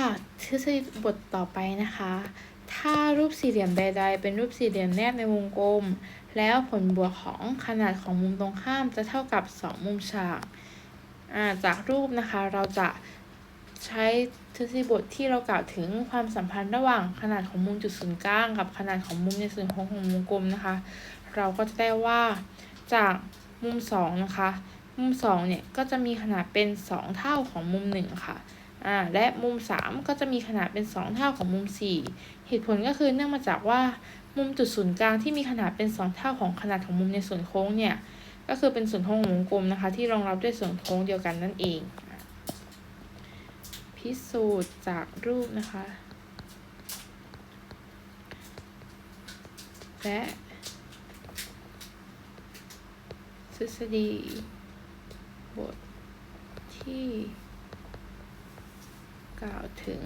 ค่ะทฤษฎีบทต่อไปนะคะ ถ้ารูปสี่เหลี่ยมใด ๆ เป็นรูปสี่เหลี่ยมแนบในวงกลม แล้วผลบวกของขนาดของมุมตรงข้ามจะเท่ากับ 2 มุมฉากาจากรูปนะคะเราจะใช้ทฤษฎีบทที่เรากล่าวถึงความสัมพันธ์ระหว่างขนาดของมุมจุดศูนย์กลางกับขนาดของมุมในส่วนโค้งของวงกลมนะคะ เราก็จะได้ว่าจากมุม2นะคะ มุม2เนี่ยก็จะมีขนาดเป็น 2 เท่าของมุม1ค่ะ อ่าและมุม 3 ก็จะมีขนาดเป็น 2 เท่าของมุม 4 เหตุผลก็คือเนื่องมาจากว่ามุมจุดศูนย์กลางที่มีขนาดเป็น 2 เท่าของขนาดของมุมในส่วนโค้งเนี่ยก็คือเป็นส่วนโค้งของวงกลมนะคะที่รองรับด้วยส่วนโค้งเดียวกันนั่นเอง พิสูจน์จากรูปนะคะ และทฤษฎีบท กล่าวถึง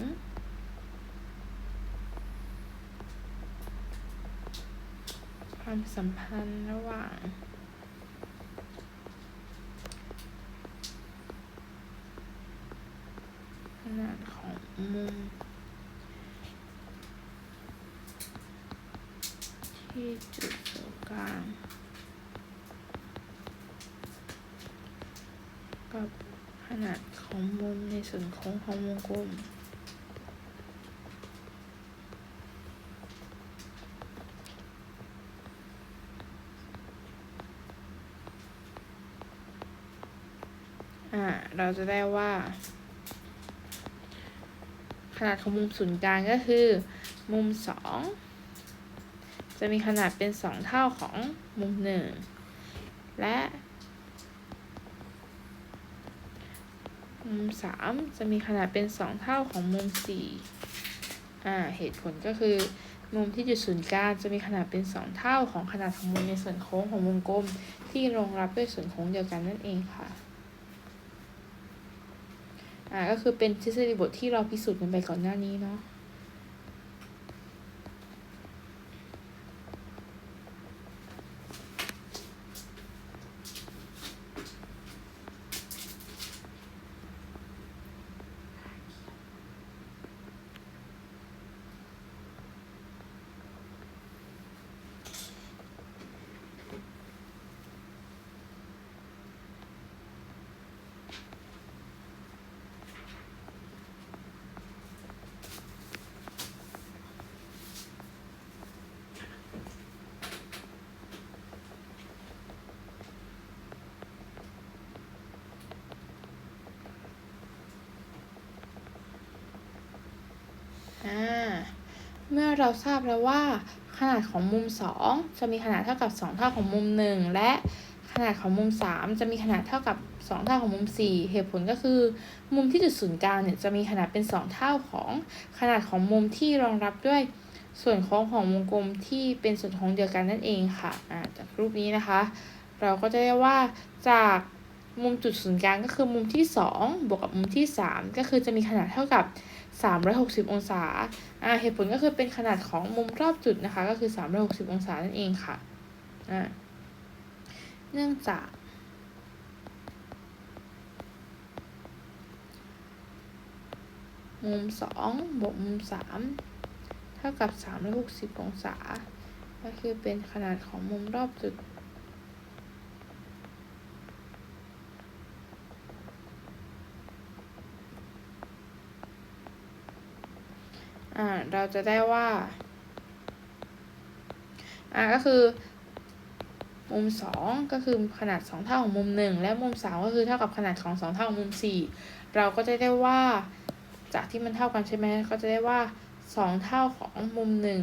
ความสัมพันธ์ระหว่างขนาดของมุมที่จุดศูนย์กลางกับ ขนาดของมุมในส่วนโค้งของวงกลมอ่าเราจะได้ว่า ขนาดของมุมศูนย์กลางก็คือ มุมสองจะมีขนาดเป็นสองเท่าของมุมหนึ่งและ มุมสามจะมีขนาดเป็นสองเท่าของมุมสี่อ่า เหตุผลก็คือ มุมที่จุดศูนย์กลางจะมีขนาดเป็นสองเท่าของขนาดของมุมในส่วนโค้งของวงกลม ที่รองรับด้วยส่วนโค้งเดียวกันนั่นเองค่ะ อ่า ก็คือเป็นทฤษฎีบทที่เราพิสูจน์กันไปก่อนหน้านี้เนาะ อ่า เมื่อเราทราบแล้วว่าขนาดของมุม 2 จะมีขนาดเท่ากับ 2 เท่าของมุม 1 และขนาดของมุม 3 จะมีขนาดเท่ากับ 2 เท่าของมุม 4 เหตุผลก็คือ มุมที่จุดศูนย์กลางเนี่ยจะมีขนาดเป็น 2 เท่าของขนาดของมุมที่รองรับด้วยส่วนโค้งของวงกลมที่เป็นส่วนโค้งเดียวกันนั่นเองค่ะจากรูปนี้นะคะ เราก็จะได้ว่าจากมุมจุดศูนย์กลางก็คือมุมที่ 2 บวกกับมุมที่ 3 ก็คือจะมีขนาดเท่ากับ 360 องศาอ่าเหตุผลก็คือเป็นขนาดของมุมรอบจุดนะคะ ก็คือ 360 องศานั่นเองค่ะอ่าเนื่องจากมุม2บวกมุม 3 เท่ากับ 360 องศา ก็คือเป็นขนาดของมุมรอบจุด อ่าเราจะได้ว่าอ่าก็คือ มุมสองก็คือขนาดสองเท่าของมุมหนึ่งและมุมสามก็คือเท่ากับขนาดของสองเท่าของมุมสี่เราก็จะได้ว่า จากที่มันเท่ากันใช่ไหมก็จะได้ว่าสองเท่าของมุมหนึ่ง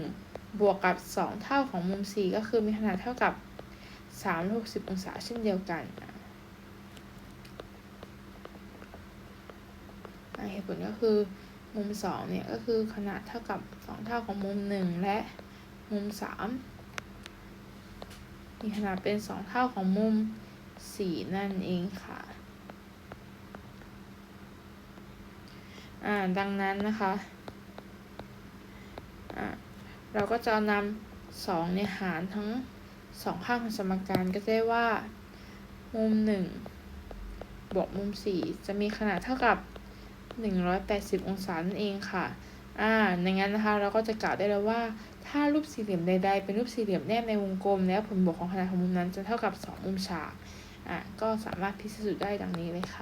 บวกกับสองเท่าของมุมสี่ก็คือมีขนาดเท่ากับสามหกสิบองศาเช่นเดียวกันอะอะเหตุผลก็คือ มุมสองเนี่ยก็คือขนาดเท่ากับสองเท่าของมุมหนึ่งและมุมสามมีขนาดเป็นสองเท่าของมุมสี่นั่นเองค่ะอ่าดังนั้นนะคะอ่าเราก็จะนำสองเนี่ยหารทั้งสองข้างของสมการก็ได้ว่า มุมหนึ่งบวกมุมสี่จะมีขนาดเท่ากับ 180 องศานั่นเองค่ะ อ่าในงั้นนะคะเราก็จะกล่าวได้แล้วว่า ถ้ารูปสี่เหลี่ยมใด ๆ เป็นรูปสี่เหลี่ยมแนบในวงกลม แล้วผลบวกของขนาดของมุมนั้นจะเท่ากับ2มุมฉากอะก็สามารถพิสูจน์ได้ดังนี้เลยค่ะ